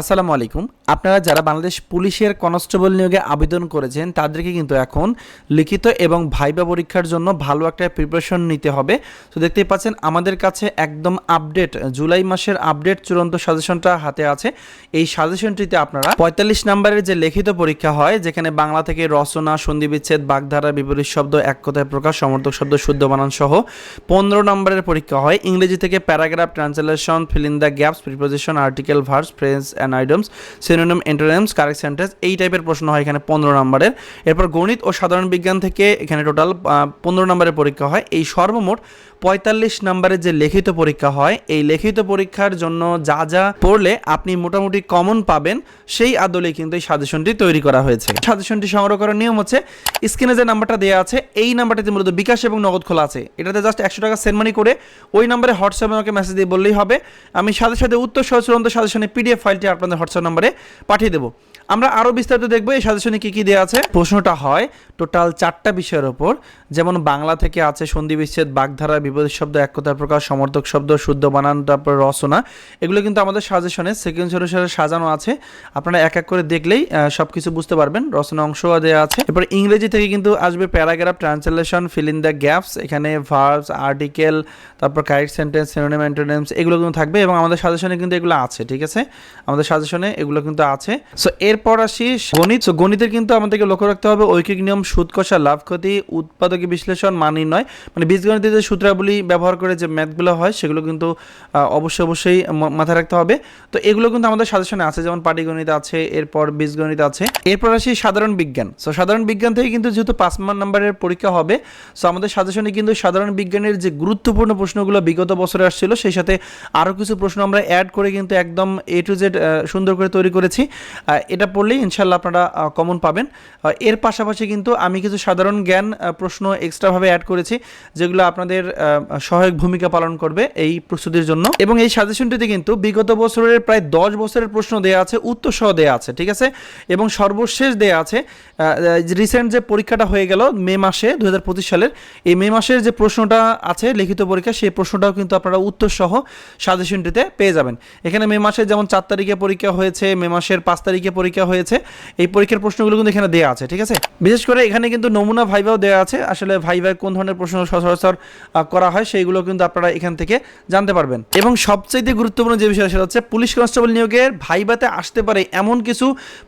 আসসালামু আলাইকুম। আপনারা যারা বাংলাদেশ পুলিশের কনস্টেবল নিয়োগে আবেদন করেছেন, তাদেরকে কিন্তু এখন লিখিত এবং ভাইবা পরীক্ষার জন্য ভালো একটা প্রিপারেশন নিতে হবে। তো দেখতেই পাচ্ছেন, আমাদের কাছে একদম আপডেট জুলাই মাসের আপডেট চূড়ান্ত সাজেশনটা হাতে আছে। এই সাজেশনটিতে আপনারা পঁয়তাল্লিশ নম্বরের যে লিখিত পরীক্ষা হয়, যেখানে বাংলা থেকে রচনা, সন্ধি বিচ্ছেদ, বাগধারা, বিপরীত শব্দ, এক কথায় প্রকাশ, সমর্থক শব্দ, শুদ্ধ বানান সহ পনেরো নম্বরের পরীক্ষা হয়। ইংরেজি থেকে paragraph, translation fill in the gaps preposition article verbs phrases and idioms synonym antonyms correct sentence এই টাইপের প্রশ্ন হয় এখানে পনেরো নম্বরের। এরপর গণিত ও সাধারণ বিজ্ঞান থেকে এখানে টোটাল পনেরো নম্বরের পরীক্ষা হয়। এই সর্বমোট পঁয়তাল্লিশ নম্বরের যে লিখিত পরীক্ষা হয়, এই লিখিত পরীক্ষার জন্য যা যা পড়লে আপনি মোটামুটি কমন পাবেন, সেই আদলে কিন্তু এই সাজেশনটি তৈরি করা হয়েছে। সাজেশনটি সংগ্রহ করার নিয়ম হচ্ছে, স্ক্রিনে যে নাম্বারটা দেওয়া আছে, এই নাম্বারটিতে মূলত বিকাশ এবং নগদ খোলা আছে। এটাতে জাস্ট একশো টাকা সেন্ড করে ওই নাম্বারে হোয়াটসঅ্যাপে আমাকে মেসেজ দিয়ে বললেই হবে। আমি সাথে সাথে উত্তর সহ চূড়ান্ত সাজেশনের পিডিএফ ফাইলটি আপনাদের হোয়াটসঅ্যাপ নাম্বারে পাঠিয়ে দেবো। আমরা আরও বিস্তারিত দেখব, এই সাজেশনে কী কী দেওয়া আছে। প্রশ্নটা হয় টোটাল চারটা বিষয়ের ওপর, যেমন বাংলা থেকে আছে সন্ধি বিচ্ছেদ, বাগধারা, বিপরীত শব্দ, এক কথার প্রকাশ, সমর্থক শব্দ, শুদ্ধ বানান, তারপর রচনা। এগুলো কিন্তু আমাদের সাজেশনে সেকেন্ড অনুসারে সাজানো আছে। আপনারা এক এক করে দেখলেই সব কিছু বুঝতে পারবেন, রচনা অংশ দেওয়া আছে। এরপর ইংরেজি থেকে কিন্তু আসবে paragraph translation fill in the gaps এখানে ভার্বস আর্টিকেল তারপর কারেক্ট সেন্টেন্স সিনোনিম অ্যান্টোনিমস এগুলো কিন্তু থাকবে এবং আমাদের সাজেশনে কিন্তু এগুলো আছে, ঠিক আছে? আমাদের সাজেশনে এগুলো কিন্তু আছে। সো এরপর আসি গণিত। গণিতের কিন্তু আমাদেরকে লক্ষ্য রাখতে হবে, ঐকিক নিয়ম, সুদ কষা, লাভ ক্ষতি, উৎপাদক বিশ্লেষণ মান নির্ণয় মানে বীজগণিতের যে সূত্রাবলী ব্যবহার করে যে ম্যাথগুলো হয়, সেগুলো কিন্তু অবশ্যই অবশ্যই মাথায় রাখতে হবে। তো এগুলো কিন্তু আমাদের সাজেশনে আছে, যেমন পাটিগণিত আছে, এরপর বীজগণিত আছে। এরপর আসি সাধারণ বিজ্ঞান। সো সাধারণ বিজ্ঞান থেকে কিন্তু যেহেতু পাঁচ নাম্বারের পরীক্ষা হবে সো আমাদের সাজেশনে কিন্তু সাধারণ বিজ্ঞানের যে গুরুত্বপূর্ণ প্রশ্নগুলো বিগত বছরে আসছিল, সেই সাথে আরও কিছু প্রশ্ন আমরা অ্যাড করে কিন্তু একদম এ টু জেড সুন্দর করে তৈরি করেছি। এটা পড়লেই ইনশাল্লাহ আপনারা কমন পাবেন। এর পাশাপাশি কিন্তু আমি কিছু সাধারণ জ্ঞান প্রশ্ন এক্সট্রাভাবে অ্যাড করেছি, যেগুলো আপনাদের সহায়ক ভূমিকা পালন করবে এই প্রস্তুতির জন্য। এবং এই সাজেশনটিতে কিন্তু বিগত বছরের প্রায় দশ বছরের প্রশ্ন দেওয়া আছে উত্তর সহ দেওয়া আছে, ঠিক আছে? এবং সর্বশেষ দেওয়া আছে রিসেন্ট যে পরীক্ষাটা হয়ে গেল মে মাসে দু হাজার পঁচিশ সালের, এই মে মাসের যে প্রশ্নটা আছে, লিখিত পরীক্ষা, সেই প্রশ্নটাও কিন্তু আপনারা উত্তর সহ সাজেশনটিতে পেয়ে যাবেন। এখানে মে মাসে যেমন চার তারিখে পরীক্ষা হয়েছে, মে মাসের পাঁচ তারিখে পরীক্ষা হয়েছে। এই পরীক্ষার প্রশ্নগুলো কিন্তু এখানে দেওয়া আছে, ঠিক আছে? বিশেষ করে এখানে কিন্তু নমুনা ভাইভাও দেওয়া আছে। আসলে ভাইভায় কোন ধরনের প্রশ্ন সচরাচর করা হয় সেইগুলো কিন্তু আপনারা এখান থেকে জানতে পারবেন। এবং সবচেয়ে গুরুত্বপূর্ণ যে বিষয় সেটা হচ্ছে পুলিশ কনস্টেবল নিয়োগের ভাইভাতে আসতে পারে এমন কিছু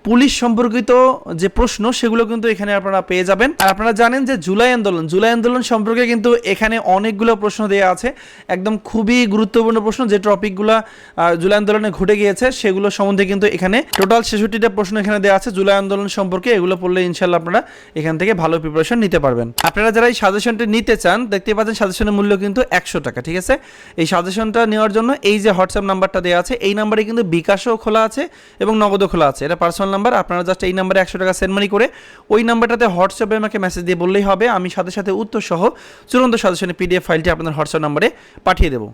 পুলিশ সম্পর্কিত যে প্রশ্ন, সেগুলো কিন্তু এখানে আপনারা পেয়ে যাবেন। আর আপনারা জানেন যে জুলাই আন্দোলন জুলাই আন্দোলন সম্পর্কে কিন্তু এখানে অনেকগুলো প্রশ্ন দেওয়া আছে। একদম খুবই গুরুত্বপূর্ণ প্রশ্ন, যে টপিকগুলো জুলাই আন্দোলনে ঘটে গিয়েছে, সেগুলো সম্বন্ধে কিন্তু এখানে টোটাল ছেষট্টিটা প্রশ্ন এখানে দেওয়া আছে, জুলাই আন্দোলন সম্পর্কে এগুলো পড়লে ইনশাল্লাহ আপনারা এখান থেকে ভালো প্রিপারেশন নিতে পারবেন। আপনারা যারা এই সাজেশনটি নিতে চান, দেখতে পাচ্ছেন সাজেশনের মূল্য কিন্তু একশো টাকা, ঠিক আছে? এই সাজেশনটা নেওয়ার জন্য এই যে হোয়াটসঅ্যাপ নাম্বারটা দেওয়া আছে, এই নাম্বারে কিন্তু বিকাশও খোলা আছে এবং নগদও খোলা আছে। এটা পার্সোনাল নাম্বার আপনারা জাস্ট এই নাম্বারে একশো টাকা সেন্ড মানি করে ওই নাম্বারটাতে হোয়াটসঅ্যাপে আমাকে মেসেজ দিয়ে বললেই হবে, আমি সাথে সাথে উত্তর সহ চূড়ান্ত সাজেশনের পিডিএফ ফাইলটি আপনাদের হোয়াটসঅ্যাপ নাম্বারে পাঠিয়ে দেবো।